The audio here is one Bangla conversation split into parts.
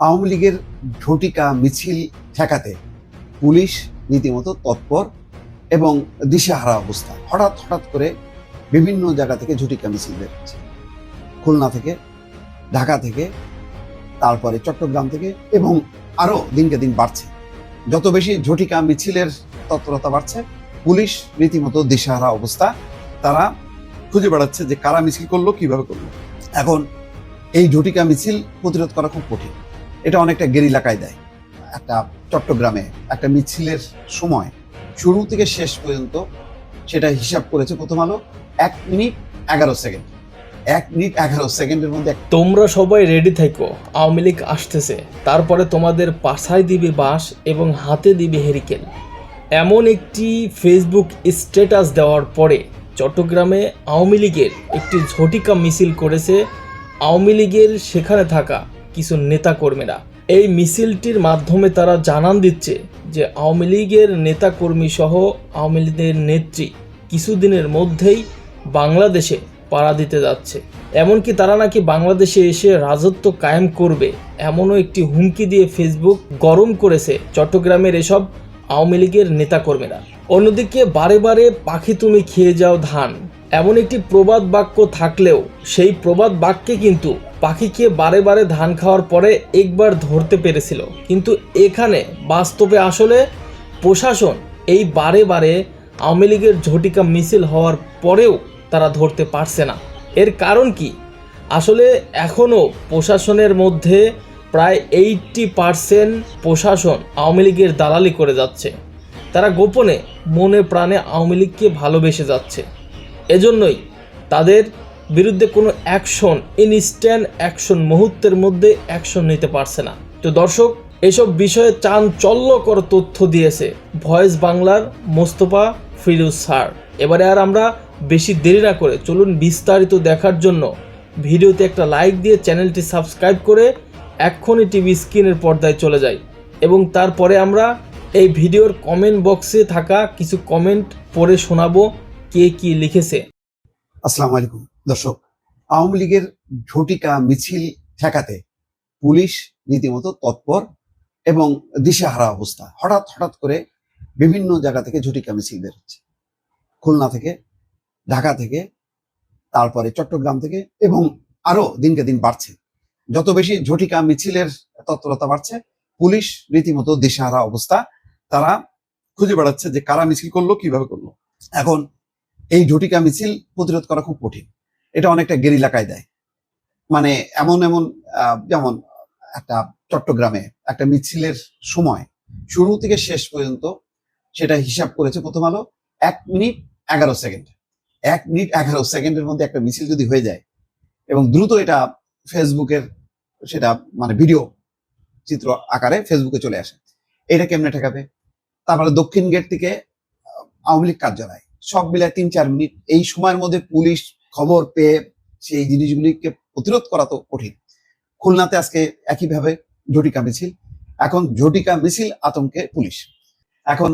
আওয়ামী লীগের ঝটিকা মিছিল ঠেকাতে পুলিশ রীতিমতো তৎপর এবং দিশেহারা অবস্থা। হঠাৎ হঠাৎ করে বিভিন্ন জায়গা থেকে ঝটিকা মিছিল বের হচ্ছে। খুলনা থেকে, ঢাকা থেকে, তারপরে চট্টগ্রাম থেকে এবং আরও দিনকে দিন বাড়ছে। যত বেশি ঝটিকা মিছিলের তৎপরতা বাড়ছে, পুলিশ রীতিমতো দিশেহারা অবস্থা। তারা খুঁজে বেড়াচ্ছে যে কারা মিছিল করল, কীভাবে করল। এখন এই ঝটিকা মিছিল প্রতিরোধ করা খুব কঠিন। এটা অনেকটা গেরিলাকায় দেয় একটা চট্টগ্রামে একটা মিছিলের সময়, শুরু থেকে শেষ পর্যন্ত সেটা হিসাব করেছে প্রথম আলো, এক মিনিট এগারো সেকেন্ড। এক মিনিট এগারো সেকেন্ডের মধ্যে তোমরা সবাই রেডি থেকো, আওয়ামী লীগ আসতেছে। তারপরে তোমাদের পাশায় দিবে বাঁশ এবং হাতে দিবে হেরিকেন এমন একটি ফেসবুক স্ট্যাটাস দেওয়ার পরে চট্টগ্রামে আওয়ামী লীগের একটি ঝটিকা মিছিল করেছে। আওয়ামী লীগের সেখানে থাকা কিছু নেতাকর্মীরা। এই মিছিলটির মাধ্যমে তারা জানান দিচ্ছে যে আওয়ামী লীগের নেতাকর্মী সহ আওয়ামী লীগের নেত্রী কিছুদিনের মধ্যেই বাংলাদেশে পাড়া দিতে যাচ্ছে। এমনকি তারা নাকি বাংলাদেশে এসে রাজত্ব কায়েম করবে এমনও একটি হুমকি দিয়ে ফেসবুক গরম করেছে চট্টগ্রামের এসব আওয়ামী লীগের নেতাকর্মীরা। অন্যদিকে বারে বারে পাখি তুমি খেয়ে যাও ধান। এমন একটি প্রবাদ বাক্য থাকলেও সেই প্রবাদ বাক্যে কিন্তু পাখি খেয়ে বারে বারে ধান খাওয়ার পরে একবার ধরতে পেরেছিল। কিন্তু এখানে বাস্তবে আসলে প্রশাসন এই বারে বারে আওয়ামী লীগের ঝটিকা মিছিল হওয়ার পরেও তারা ধরতে পারছে না। এর কারণ কি? আসলে এখনও প্রশাসনের মধ্যে প্রায় এইটটি পারসেন্ট প্রশাসন আওয়ামী লীগের দালালি করে যাচ্ছে। তারা গোপনে মনে প্রাণে আওয়ামী লীগকে ভালোবেসে যাচ্ছে। এজন্যই তাদের বিরুদ্ধে কোনো অ্যাকশন, ইনস্ট্যান্ট অ্যাকশন মুহূর্তের মধ্যে অ্যাকশন নিতে পারছে না। তো দর্শক, এসব বিষয়ে চাঞ্চল্যকর তথ্য দিয়েছে ভয়েস বাংলার মোস্তফা ফিরোজ স্যার। এবারে আর আমরা বেশি দেরি না করে চলুন বিস্তারিত দেখার জন্য। ভিডিওতে একটা লাইক দিয়ে চ্যানেলটি সাবস্ক্রাইব করে এক্ষুনি টিভি স্ক্রিনের পর্দায় চলে যাই এবং তারপরে আমরা এই ভিডিওর কমেন্ট বক্সে থাকা কিছু কমেন্ট পড়ে শোনাবো কে কি লিখেছে। আসসালামু আলাইকুম। দর্শক, আওয়ামী লীগের ঝটিকা মিছিল ঠেকাতে পুলিশ রীতিমতো তৎপর এবং দিশেহারা অবস্থা। হঠাৎ হঠাৎ করে বিভিন্ন জায়গা থেকে ঝটিকা মিছিল বের হচ্ছে। খুলনা থেকে, ঢাকা থেকে, তারপরে চট্টগ্রাম থেকে এবং আরও দিনকে দিন বাড়ছে। যত বেশি ঝটিকা মিছিলের তৎপরতা বাড়ছে, পুলিশ রীতিমতো দিশেহারা অবস্থা। তারা খুঁজে বেড়াচ্ছে যে কারা মিছিল করল, কীভাবে করল। এখন এই ঝটিকা মিছিল প্রতিরোধ করা খুব কঠিন। এটা অনেকটা গেরিলাকায় দেয় মানে এমন এমন যেমন একটা চট্টগ্রামে একটা মিছিলের সময়, শুরু থেকে শেষ পর্যন্ত সেটা হিসাব করেছে প্রথম আলো, এক মিনিট এগারো সেকেন্ড। এক মিনিট এগারো সেকেন্ডের মধ্যে একটা মিছিল যদি হয়ে যায় এবং দ্রুত এটা ফেসবুকের সেটা মানে ভিডিও চিত্র আকারে ফেসবুকে চলে আসে, এটা কেমনে ঠেকাবে? তারপরে দক্ষিণ গেট থেকে আওয়ামী লীগ কার্যালয়, সব মিলায় তিন চার মিনিট, এই সময়ের মধ্যে পুলিশ খবর পেয়ে সেই জিনিসগুলিকে প্রতিরোধ করা তো কঠিন। খুলনাতে আজকে একইভাবে ঝটিকা মিছিল। এখন ঝটিকা মিছিল আতঙ্কে পুলিশ। এখন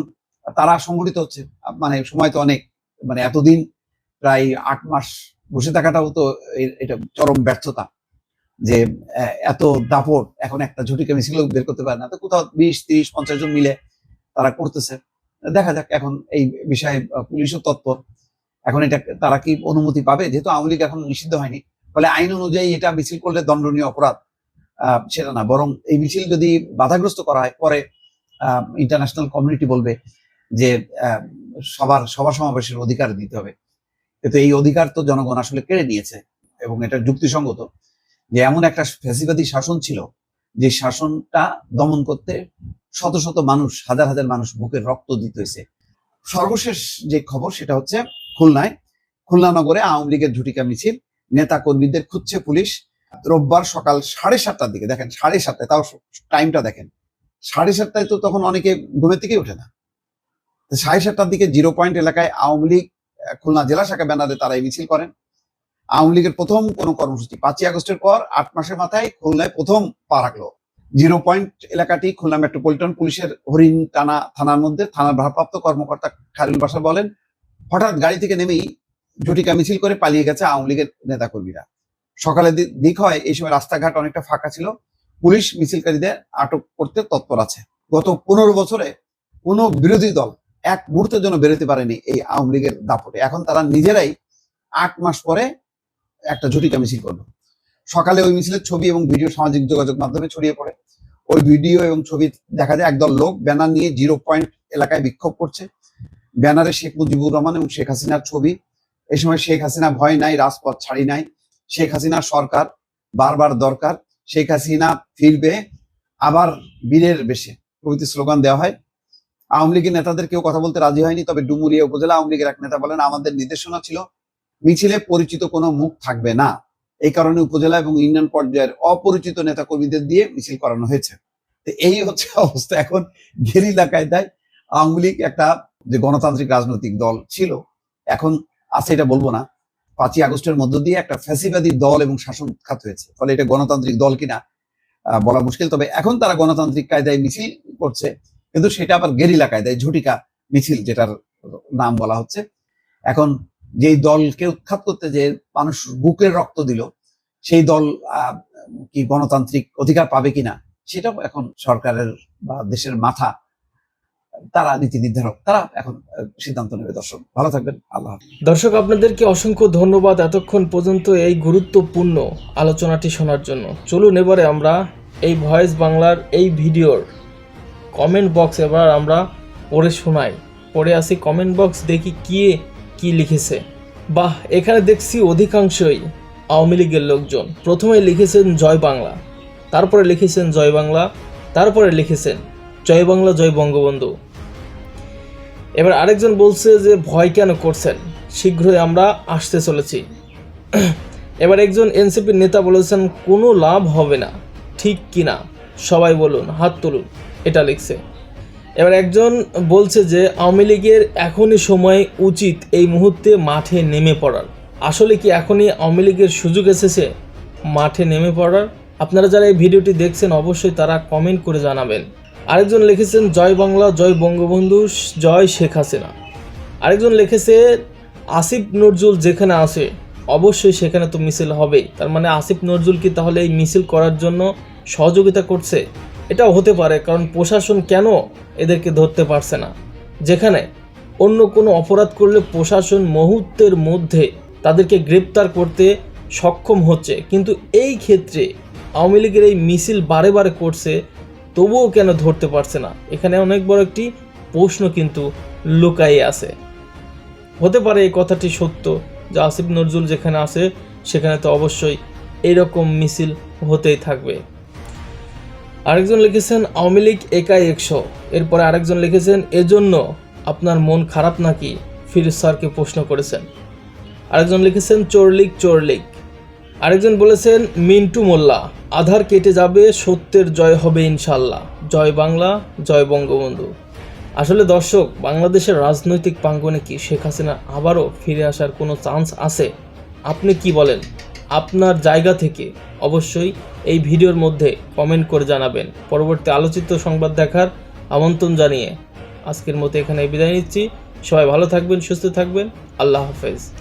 তারা সংগঠিত হচ্ছে। মানে সময় তো অনেক। মানে এতদিন প্রায় আট মাস বসে থাকাটাও তো এটা চরম ব্যর্থতা। যে এত দাপট, এখন একটা ঝটিকা মিছিল বের করতে পারে না। তো কোথাও বিশ, তিরিশ, পঞ্চাশ জন মিলে তারা করতেছে। দেখা যাক এখন এই বিষয়ে পুলিশও তৎপর। এখন এটা তারা কি অনুমতি পাবে? যেহেতু আওয়ামী লীগ এখন নিষিদ্ধ হয়নি। ফলে আইন অনুযায়ী এটা মিছিল করলে দণ্ডনীয় অপরাধ সেটা না। বরং এই মিছিল যদি বাধাগ্রস্ত করা হয়, পরে ইন্টারন্যাশনাল কমিউনিটি বলবে যে সবার, সভা সমাবেশের অধিকার দিতে হবে। কিন্তু এই অধিকার তো জনগণ আসলে কেড়ে নিয়েছে এবং এটা যুক্তিসঙ্গত যে এমন একটা ফ্যাসিবাদী শাসন ছিল যে শাসনটা দমন করতে শত শত মানুষ, হাজার হাজার মানুষ বুকের রক্ত দিতে হয়েছে। সর্বশেষ যে খবর সেটা হচ্ছে খুলনায়। খুলনা নগরে আওয়ামী লীগের ঝুটিকা মিছিল। নেতা কর্মীদের খুঁজছে পুলিশ। রোববার সকাল সাড়ে সাতটার দিকে, দেখেন, সাড়ে সাতটায়, তাও টাইমটা দেখেন। সাড়ে সাতটায় তো তখন অনেকে ঘুমের থেকেই ওঠে না। সাড়ে সাতটার দিকে জিরো পয়েন্ট এলাকায় আওয়ামী লীগ, খুলনা জেলা শাখা ব্যানারে তারা এই মিছিল করেন। আওয়ামী লীগের প্রথম কোনো কর্মসূচি পাঁচই আগস্টের পর আট মাসের মাথায় খুলনায় প্রথম পা রাখল। জিরো পয়েন্ট এলাকাটি খুলনা মেট্রোপলিটন পুলিশের হরিণ টানা থানার মধ্যে থানার ভারপ্রাপ্ত কর্মকর্তা খালিল বাসা বলেন হঠাৎ গাড়ি থেকে নেমেই ঝটিকা মিছিল করে পালিয়ে গেছে আওয়ামী লীগের নেতাকর্মীরা। সকালে দিক হয়, এই সময় রাস্তাঘাট অনেকটা ফাঁকা ছিল। পুলিশ মিছিলকারীদের আটক করতে তৎপর আছে। গত পনেরো বছরে কোনো বিরোধী দল এক মুহূর্তের জন্য বেরোতে পারেনি এই আওয়ামী লীগের দাপটে। এখন তারা নিজেরাই আট মাস পরে একটা ঝুটিকা মিছিল করল। সকালে ওই মিছিলের ছবি এবং ভিডিও সামাজিক যোগাযোগ মাধ্যমে ছড়িয়ে পড়ে। ওই ভিডিও এবং ছবি দেখা যায়, একদল লোক ব্যানার নিয়ে জিরো পয়েন্ট এলাকায় বিক্ষোভ করছে। ব্যানারে শেখ মুজিবুর রহমান এবং শেখ হাসিনার ছবি। এই সময় শেখ হাসিনা ভয় নাই, রাজপথ ছাড়ি নাই। শেখ হাসিনা সরকার, বারবার দরকার। শেখ হাসিনা ফিরবে, আবার বীরের বেশে। প্রভৃতি স্লোগান দেওয়া হয়। আওয়ামী লীগের নেতাদের কেউ কথা বলতে রাজি হয়নি, তবে ডুমুরিয়া উপজেলা আওয়ামী লীগের এক নেতা বলেন, আমাদের নির্দেশনা ছিল, মিছিলে পরিচিত কোনো মুখ থাকবে না। এই কারণে উপজেলা এবং ইউনিয়ন পর্যায়ের অপরিচিত নেতা কর্মীদের দিয়ে মিছিল করানো হয়েছে। এই হচ্ছে অবস্থা এখন ঘেরিলা কায়দায়। আওয়ামী লীগ একটা যে গণতান্ত্রিক রাজনৈতিক দল ছিল। এখন আছে এটা বলব না। পাঁচই আগস্টের মধ্য দিয়ে একটা ফ্যাসিবাদী দল এবং শাসন খাত হয়েছে। ফলে এটা গণতান্ত্রিক দল কিনা বলা মুশকিল। তবে এখন তারা গণতান্ত্রিক কায়দায় মিছিল করছে। কিন্তু সেটা আবার গেরিলা কায়দায়, ঝটিকা মিছিল যেটার নাম বলা হচ্ছে। এখন যেই দলকে উৎখাত করতে যে মানুষ বুকের রক্ত দিল, সেই দল কি গণতান্ত্রিক অধিকার পাবে কিনা, সেটাও এখন সরকারের বা দেশের মাথা তারা নীতি নির্ধারক, তারা এখন সিদ্ধান্ত নেবে, দর্শক। ভালো থাকবেন, আল্লাহ। দর্শক, আপনাদেরকে অসংখ্য ধন্যবাদ এতক্ষণ পর্যন্ত এই গুরুত্বপূর্ণ আলোচনাটি শোনার জন্য। চলুন এবারে আমরা এই ভয়েস বাংলার এই ভিডিওর কমেন্ট বক্স এবার আমরা পড়ে শোনাই। পড়ে আসি কমেন্ট বক্স দেখি কে কি লিখেছে। বাহ, এখানে দেখছি অধিকাংশই আওয়ামী লীগের লোকজন। প্রথমে লিখেছেন জয় বাংলা, তারপরে লিখেছেন জয় বাংলা, তারপরে লিখেছেন জয় বাংলা, জয় বঙ্গবন্ধু। এবার আরেকজন বলছে যে, ভয় কেন করছেন? শীঘ্রই আমরা আসতে চলেছি। এবার একজন এনসিপির নেতা বলেছেন, কোনো লাভ হবে না, ঠিক কি না সবাই বলুন, হাত তুলুন, এটা লিখছে। এবার একজন বলছে যে, আওয়ামী লীগের এখনই সময় উচিত এই মুহূর্তে মাঠে নেমে পড়ার। আসলে কি এখনই আওয়ামী লীগের সুযোগ এসেছে মাঠে নেমে পড়ার? আপনারা যারা এই ভিডিওটি দেখছেন, অবশ্যই তারা কমেন্ট করে জানাবেন। আরেকজন লিখেছেন, জয় বাংলা, জয় বঙ্গবন্ধু, জয় শেখ হাসিনা। আরেকজন লিখেছে, আসিফ নজরুল যেখানে আসে অবশ্যই সেখানে তো মিছিল হবেই তার মানে আসিফ নজরুল কি তাহলে এই মিছিল করার জন্য সহযোগিতা করছে? এটাও হতে পারে, কারণ প্রশাসন কেন এদেরকে ধরতে পারছে না? যেখানে অন্য কোনো অপরাধ করলে প্রশাসন মুহূর্তের মধ্যে তাদেরকে গ্রেপ্তার করতে সক্ষম হচ্ছে। কিন্তু এই ক্ষেত্রে আওয়ামী লীগের এই মিছিল বারে বারে করছে তবুও কেন ধরতে পারছে না? এখানে অনেক বড় একটি প্রশ্ন কিন্তু লুকাই আছে। হতে পারে এই কথাটি সত্য যে আসিফ নজরুল যেখানে আছে, সেখানে তো অবশ্যই এইরকম মিছিল হতেই থাকবে। আরেকজন লিখেছেন, আওয়ামী লীগ একাই একশো। এরপরে আরেকজন লিখেছেন, এজন্য আপনার মন খারাপ নাকি? ফিরোজ স্যারকে প্রশ্ন করেছেন। আরেকজন লিখেছেন চোরলিক চোরলিক আরেকজন বলেছেন, মিন্টু মোল্লা, আধার কেটে যাবে, সত্যের জয় হবে ইনশাল্লাহ। জয় বাংলা, জয় বঙ্গবন্ধু। আসলে দর্শক, বাংলাদেশের রাজনৈতিক প্রাঙ্গনে কি শেখ হাসিনা আবারও ফিরে আসার কোনো চান্স আছে? আপনি কি বলেন? আপনার জায়গা থেকে অবশ্যই এই ভিডিওর মধ্যে কমেন্ট করে জানাবেন। পরবর্তী আলোচিত সংবাদ দেখার আমন্ত্রণ জানিয়ে আজকের মতো এখানে বিদায় নিচ্ছি। সবাই ভালো থাকবেন, সুস্থ থাকবেন। আল্লাহ হাফেজ।